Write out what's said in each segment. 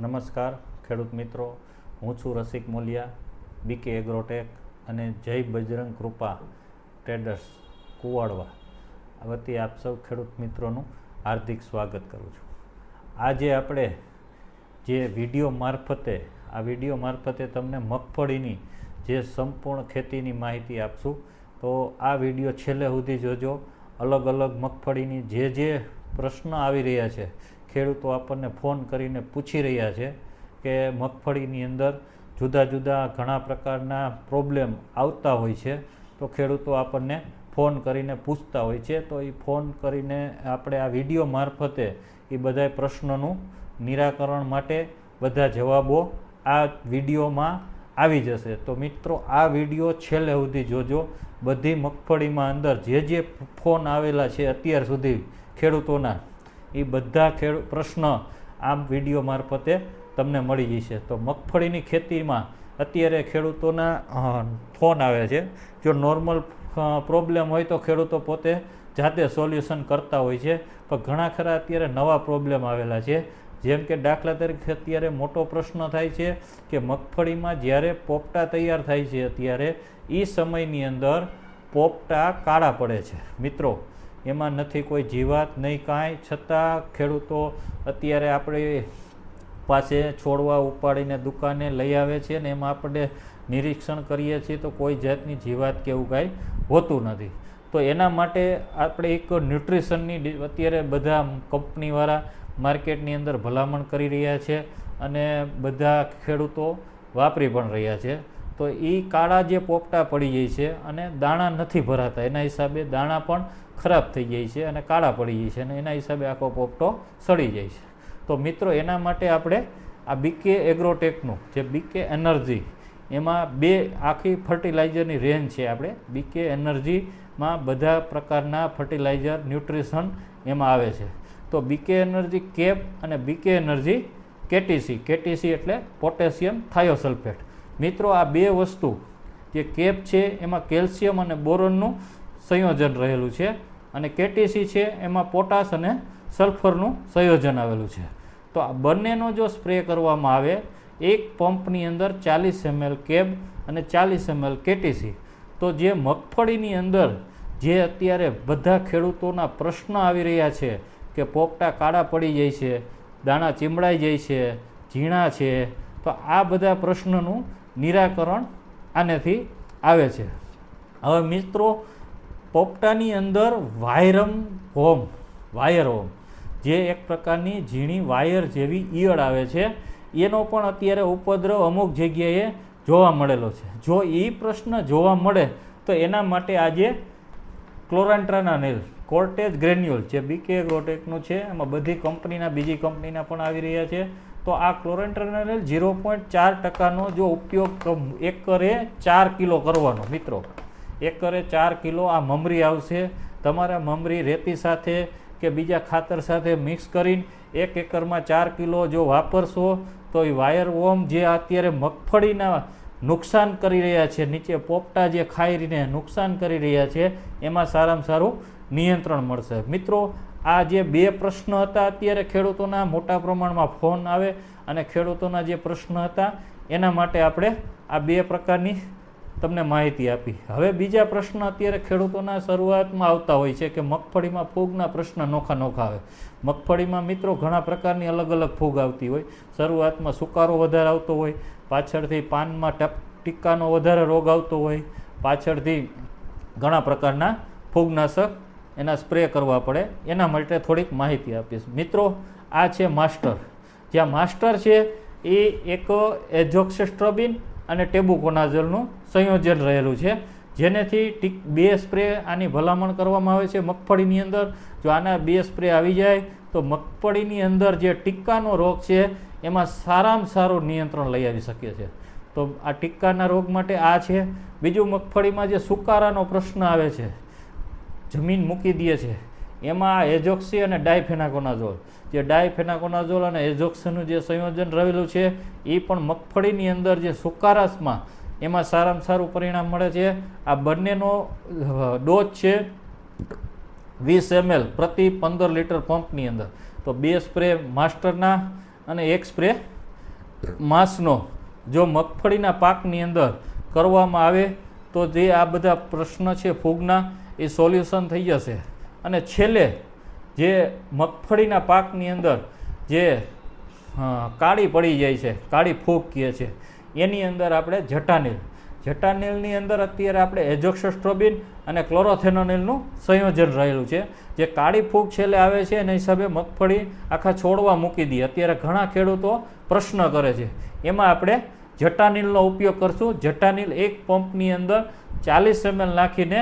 નમસ્કાર, ખેડૂત મિત્રો. હું છું રસિક મોલિયા બીકે એગ્રોટેક અને જય બજરંગ કૃપા ટ્રેડર્સ કુવાડવા. વતી આપ સૌ ખેડૂત મિત્રોનું હાર્દિક સ્વાગત કરું છું. આજે આપણે જે વીડિયો મારફતે, આ વીડિયો મારફતે તમને મગફળીની જે સંપૂર્ણ ખેતીની માહિતી આપશું, તો આ વીડિયો છેલ્લે સુધી જોજો. અલગ અલગ મગફળીની જે જે પ્રશ્ન આવી રહ્યા છે ખેડૂતો આપણને ફોન કરીને પૂછી રહ્યા છે કે મગફળીની અંદર જુદા જુદા ઘણા પ્રકારના પ્રોબ્લેમ આવતા હોય છે. તો ખેડૂતો આપણને ફોન કરીને પૂછતા હોય છે. તો એ ફોન કરીને આપણે આ વીડિયો મારફતે એ બધા પ્રશ્નોનું નિરાકરણ માટે બધા જવાબો આ વિડીયોમાં આવી જશે. તો મિત્રો, આ વીડિયો છેલ્લે સુધી જોજો. બધી મગફળીમાં અંદર જે જે ફોન આવેલા છે અત્યાર સુધી ખેડૂતોના એ બધા ખેડૂ, પ્રશ્ન આમ વીડિયો મારફતે તમને મળી જશે. તો મગફળીની ખેતીમાં અત્યારે ખેડૂતોના ફોન આવે છે. જો નોર્મલ પ્રોબ્લેમ હોય તો ખેડૂતો પોતે જાતે સોલ્યુશન કરતા હોય છે. પણ ઘણા ખરા અત્યારે નવા પ્રોબ્લેમ આવેલા છે. જેમ કે દાખલા તરીકે અત્યારે મોટો પ્રશ્ન થાય છે કે મગફળીમાં જ્યારે પોપટા તૈયાર થાય છે અત્યારે એ સમયની અંદર પોપટા કાળા પડે છે. મિત્રો એમાં નથી કોઈ જીવાત, નહીં કાંઈ. છતાં ખેડૂતો અત્યારે આપણે પાસે છોડવા ઉપાડીને દુકાને લઈ આવે છે ને એમાં આપણે નિરીક્ષણ કરીએ છીએ તો કોઈ જાતની જીવાત કે એવું કાંઈ હોતું નથી. તો એના માટે આપણે એક ન્યુટ્રિશનની અત્યારે બધા કંપનીવાળા માર્કેટની અંદર ભલામણ કરી રહ્યા છે અને બધા ખેડૂતો વાપરી પણ રહ્યા છે. તો એ કાળા જે પોપટા પડી જાય છે અને દાણા નથી ભરાતા. એના હિસાબે દાણા પણ ખરાબ થઈ જાય છે અને કાળા પડી જાય છે અને એના હિસાબે આખો પોપટો સડી જાય છે. તો મિત્રો, એના માટે આપણે આ બીકે એગ્રોટેકનું જે બીકે એનર્જી એમાં બે આખી ફર્ટિલાઇઝરની રેન્જ છે આપણે. બીકે એનર્જીમાં બધા પ્રકારના ફર્ટિલાઇઝર ન્યુટ્રિશન એમાં આવે છે. તો બીકે એનર્જી કેપ અને બીકે એનર્જી કેટીસી કેટીસી એટલે પોટેશિયમ થાયોસલ્ફેટ મિત્રો, આ બે વસ્તુ જે કેપ છે, એમાં કેલ્શિયમ અને બોરોનનું સંયોજન રહેલું છે અને કેટીસી છે, એમાં પોટાશ અને સલ્ફરનું સંયોજન આવેલું છે. તો આ બંનેનો જો સ્પ્રે કરવામાં આવે, એક પંપની અંદર ચાલીસ એમએલ કેબ અને ચાલીસ એમએલ કેટીસી. તો જે મગફળીની અંદર જે અત્યારે બધા ખેડૂતોના પ્રશ્ન આવી રહ્યા છે કે પોપટા કાળા પડી જાય છે, દાણા ચીમડાઈ જાય છે, ઝીણા છે, તો આ બધા પ્રશ્નનું નિરાકરણ આનેથી આવે છે. હવે મિત્રો, પોપટાની અંદર વાયરમ હોમ, વાયર હોમ, જે એક પ્રકારની ઝીણી વાયર જેવી ઈયળ આવે છે, એનો પણ અત્યારે ઉપદ્રવ અમુક જગ્યાએ જોવા મળેલો છે. જો એ પ્રશ્ન જોવા મળે, તો એના માટે આજે ક્લોરાન્ટ્રાના નેલ, કોર્ટેજ ગ્રેન્યુલ, જે બીકે ગ્રોટેકનું છે, એમાં બધી કંપનીના, બીજી કંપનીના પણ આવી રહ્યા છે. તો આ ક્લોરેન્ટ્રાના ઝીરો પોઈન્ટ ચાર ટકાનો જો ઉપયોગ એકરે ચાર કિલો કરવાનો, મિત્રો. એકરે ચાર કિલો આ મમરી આવશે. તમારા મમરી રેતી સાથે કે બીજા ખાતર સાથે મિક્સ કરીને એક એકરમાં ચાર કિલો જો વાપરશો, તો એ વાયર વોમ જે અત્યારે મગફળીના નુકસાન કરી રહ્યા છે, નીચે પોપટા જે ખાઈને નુકસાન કરી રહ્યા છે, એમાં સારામાં સારું નિયંત્રણ મળશે. મિત્રો આ જે બે પ્રશ્ન હતા, અત્યારે ખેડૂતોના મોટા પ્રમાણમાં ફોન આવે અને ખેડૂતોના જે પ્રશ્ન હતા, એના માટે આપણે આ બે પ્રકારની તમને માહિતી આપી. હવે બીજા પ્રશ્ન અત્યારે ખેડૂતોના શરૂઆતમાં આવતા હોય છે કે મગફળીમાં ફૂગના પ્રશ્ન નોખા નોખા આવે. મગફળીમાં મિત્રો ઘણા પ્રકારની અલગ અલગ ફૂગ આવતી હોય. શરૂઆતમાં સુકારો વધારે આવતો હોય, પાછળથી પાનમાં ટપ ટીકાનો વધારે રોગ આવતો હોય, પાછળથી ઘણા પ્રકારના ફૂગનાશક એના સ્પ્રે કરવા પડે. એના માટે થોડીક માહિતી આપીશ. મિત્રો, આ છે માસ્ટર જ્યાં માસ્ટર છે, એ એક એઝોક્સેસ્ટ્રોબિન અને ટેબુકોનાઝલનું સંયોજન રહેલું છે. જેનેથી ટીક બે સ્પ્રે આની ભલામણ કરવામાં આવે છે મગફળીની અંદર. જો આના બે સ્પ્રે આવી જાય, તો મગફળીની અંદર જે ટીક્કાનો રોગ છે, એમાં સારામાં સારું નિયંત્રણ લઈ આવી શકે છે. તો આ ટીક્કાના રોગ માટે આ છે. બીજું મગફળીમાં જે સુકારાનો પ્રશ્ન આવે છે જમીન મૂકી દે છે. એમાં એજોક્સી અને ડાયફેનાકોનાઝોલ. જે ડાયફેનાકોનાઝોલ અને એજોક્સીનું જે સંયોજન રહેલું છે, એ પણ મગફળીની અંદર જે સુકારાસમાં એમાં સારામાં સારું પરિણામ મળે છે. આ બંનેનો ડોઝ છે વીસ એમએલ પ્રતિ પંદર લીટર પંપની અંદર. તો બે સ્પ્રે માસ્ટરના અને એક સ્પ્રે માસનો. જો મગફળીના પાકની અંદર કરવામાં આવે, તો જે આ બધા પ્રશ્ન છે, ફૂગના એ સોલ્યુશન થઈ જશે. અને છેલ્લે જે મગફળીના પાકની અંદર જે કાળી પડી જાય છે, કાળી ફૂગ કહે છે, એની અંદર આપણે જટાનીલ. જટાનીલની અંદર અત્યારે આપણે એજોક્સોસ્ટ્રોબિન અને ક્લોરોથેનોનિલનું સંયોજન રહેલું છે. જે કાળી ફૂગ છેલ્લે આવે છે, એના હિસાબે મગફળી આખા છોડવા મૂકી દઈએ અત્યારે ઘણા ખેડૂતો પ્રશ્ન કરે છે. એમાં આપણે જટાનીલનો ઉપયોગ કરશું. જટાનીલ એક પંપની અંદર ચાલીસ એમએલ નાખીને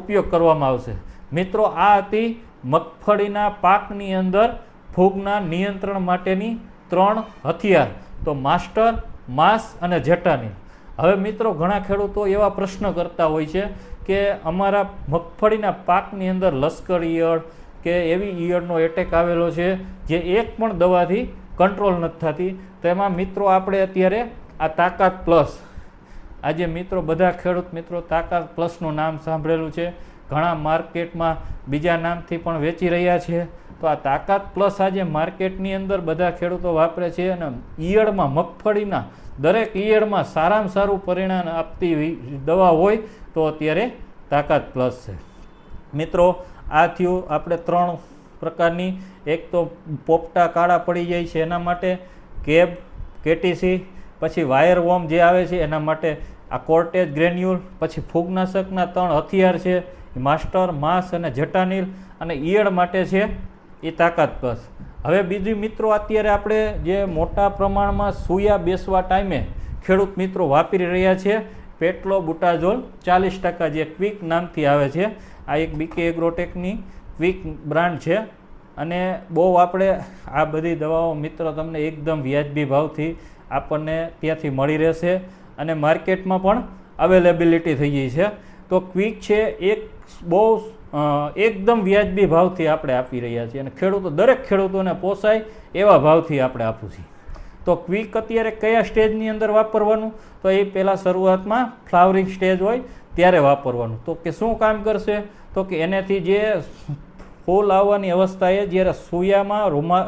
ઉપયોગ કરવામાં આવશે. મિત્રો, આ હતી મગફળીના પાકની અંદર ફૂગના નિયંત્રણ માટેની ત્રણ હથિયાર. તો માસ્ટર, માસ અને જેટાની હવે મિત્રો, ઘણા ખેડૂતો એવા પ્રશ્ન કરતા હોય છે કે અમારા મગફળીના પાકની અંદર લશ્કર ઈયળ કે એવી ઈયળનો એટેક આવેલો છે જે એક પણ દવાથી કંટ્રોલ નથી થતી. તો એમાં મિત્રો, આપણે અત્યારે આ તાકાત પ્લસ આજે મિત્રો બધા ખેડૂત મિત્રો તાકાત પ્લસનું નામ સાંભળેલું છે. ઘણા માર્કેટમાં બીજા નામથી પણ વેચી રહ્યા છે. તો આ તાકાત પ્લસ આજે માર્કેટની અંદર બધા ખેડૂતો વાપરે છે અને ઈયળમાં મગફળીના દરેક ઈયળમાં સારામાં સારું પરિણામ આપતી દવા હોય તો અત્યારે તાકાત પ્લસ છે. મિત્રો, આ થયું આપણે ત્રણ પ્રકારની. એક તો પોપટા કાળા પડી જાય છે એના માટે, કેબ, કેટીસી, પછી વાયર વોર્મ જે આવે છે એના માટે આ કોર્ટેજ ગ્રેન્યુલ, પછી ફૂગનાશકના ત્રણ હથિયાર છે માસ્ટર, માસ અને જટાનીલ અને ઈયળ માટે છે એ તાકાત પ્લસ હવે બીજી મિત્રો અત્યારે આપણે જે મોટા પ્રમાણમાં સૂયા બેસવા ટાઈમે ખેડૂત મિત્રો વાપરી રહ્યા છે, પેટ્લો બુટાઝોલ ચાલીસ ટકા જે ક્વિક નામથી આવે છે, આ એક બીકે એગ્રોટેકની ક્વિક બ્રાન્ડ છે, અને બહુ આપણે આ બધી દવાઓ મિત્રો તમને એકદમ વ્યાજબી ભાવથી આપણને ત્યાંથી મળી રહેશે. અને માર્કેટમાં પણ અવેલેબિલિટી થઈ ગઈ છે. તો ક્વિક છે એક બહુ એકદમ વ્યાજબી ભાવથી આપણે આપી રહ્યા છીએ અને ખેડૂતો, દરેક ખેડૂતોને પોસાય એવા ભાવથી આપણે આપું છીએ તો ક્વિક અત્યારે કયા સ્ટેજની અંદર વાપરવાનું? તો એ પહેલાં શરૂઆતમાં ફ્લાવરિંગ સ્ટેજ હોય ત્યારે વાપરવાનું. તો કે શું કામ કરશે? તો કે એનાથી જે ફૂલ આવવાની અવસ્થાએ જ્યારે સૂયામાં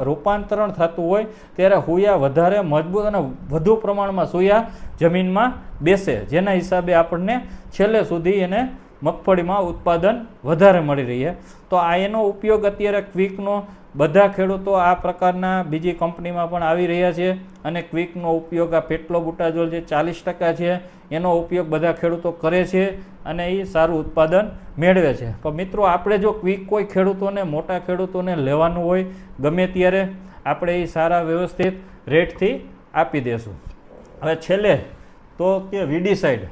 રૂપાંતરણ થતું હોય, ત્યારે હુયા વધારે મજબૂત અને વધુ પ્રમાણમાં સૂયા જમીનમાં બેસે. જેના હિસાબે આપણને છેલ્લે સુધી એને મગફળીમાં ઉત્પાદન વધારે મળી રહે તો આ એનો ઉપયોગ અત્યારે ક્વિકનો બધા ખેડૂતો આ પ્રકારના બીજી કંપનીમાં પણ આવી રહ્યા છે અને ક્વિકનો ઉપયોગ આ પેટ્લો બુટાજોલ જે ચાલીસ ટકા છે એનો ઉપયોગ બધા ખેડૂતો કરે છે અને એ સારું ઉત્પાદન મેળવે છે. પણ મિત્રો, આપણે જો ક્વિક કોઈ ખેડૂતોને, મોટા ખેડૂતોને લેવાનું હોય, ગમે ત્યારે આપણે એ સારા વ્યવસ્થિત રેટથી આપી દેશું. હવે છેલ્લે તો કે વીડીસાઇડ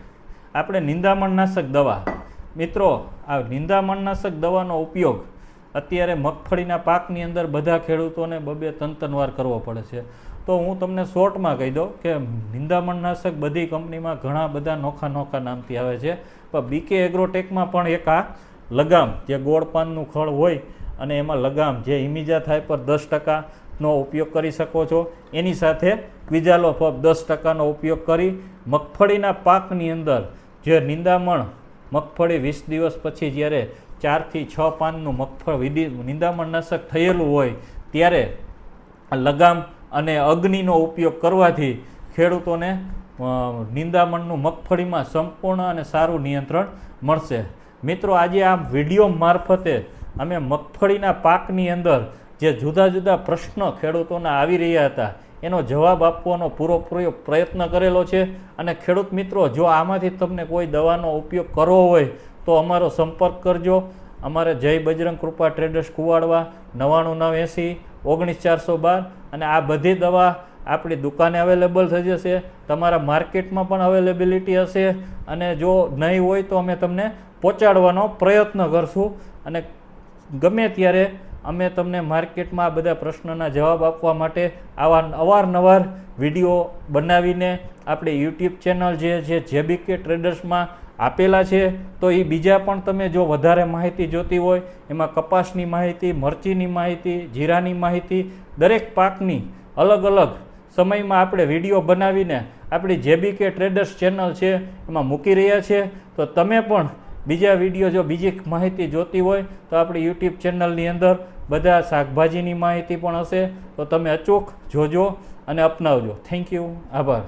આપણે નિંદામણનાશક દવા મિત્રો, આ નિંદામણનાશક દવાનો ઉપયોગ અત્યારે મગફળીના પાકની અંદર બધા ખેડૂતોને બબે તંતનવાર કરવો પડે છે. તો હું તમને શોર્ટમાં કહી દઉં કે નિંદામણનાશક બધી કંપનીમાં ઘણા બધા નોખા નોખા નામથી આવે છે. પણ બીકે એગ્રોટેકમાં પણ એક આ લગામ, જે ગોળ પાનનું ખળ હોય અને એમાં લગામ, જે ઇમિજા થાય પર દસ ટકાનો ઉપયોગ કરી શકો છો. એની સાથે ક્વિજાલો ફબ દસ ટકાનો ઉપયોગ કરી મગફળીના પાકની અંદર જે નિંદામણ મગફળી વીસ દિવસ પછી જ્યારે ચારથી છ પાનનું મગફળ નિંદામણનાશક થયેલું હોય, ત્યારે લગામ અને અગ્નિનો ઉપયોગ કરવાથી ખેડૂતોને નિંદામણનું મગફળીમાં સંપૂર્ણ અને સારું નિયંત્રણ મળશે. મિત્રો, આજે આ વીડિયો મારફતે અમે મગફળીના પાકની અંદર જે જુદા જુદા પ્રશ્નો ખેડૂતોના આવી રહ્યા હતા એનો જવાબ આપવાનો પૂરેપૂરો પ્રયત્ન કરેલો છે. અને ખેડૂત મિત્રો, જો આમાંથી તમને કોઈ દવાનો ઉપયોગ કરવો હોય, તો અમારો સંપર્ક કરજો. અમારે જય બજરંગ કૃપા ટ્રેડર્સ કુવાડવા, નવ્વાણું નવ એંસી, ઓગણીસ ચારસો બાર, અને આ બધી દવા આપણી દુકાને અવેલેબલ થઈ જશે. તમારા માર્કેટમાં પણ અવેલેબિલિટી હશે. અને જો નહીં હોય તો અમે તમને પહોંચાડવાનો પ્રયત્ન કરશું. અને ગમે ત્યારે અમે તમને માર્કેટમાં આ બધા પ્રશ્નોના જવાબ આપવા માટે આવા અવારનવાર વીડિયો બનાવીને આપણે યુટ્યુબ ચેનલ જે છે જેબીકે ટ્રેડર્સમાં આપેલા છે, તો એ બીજા પણ તમે જો વધારે માહિતી જોતી હોય, એમાં કપાસની માહિતી, મરચીની માહિતી, જીરાની માહિતી, દરેક પાકની અલગ અલગ સમયમાં આપણે વીડિયો બનાવીને આપણી જેબીકે ટ્રેડર્સ ચેનલ છે, એમાં મૂકી રહ્યા છે. તો તમે પણ બીજા વીડિયો જો બીજી માહિતી જોતી હોય, તો આપણી યુટ્યુબ ચેનલની અંદર બધા શાકભાજીની માહિતી પણ હશે તો તમે અચૂક જોજો અને અપનાવજો. થેન્ક યુ આભાર.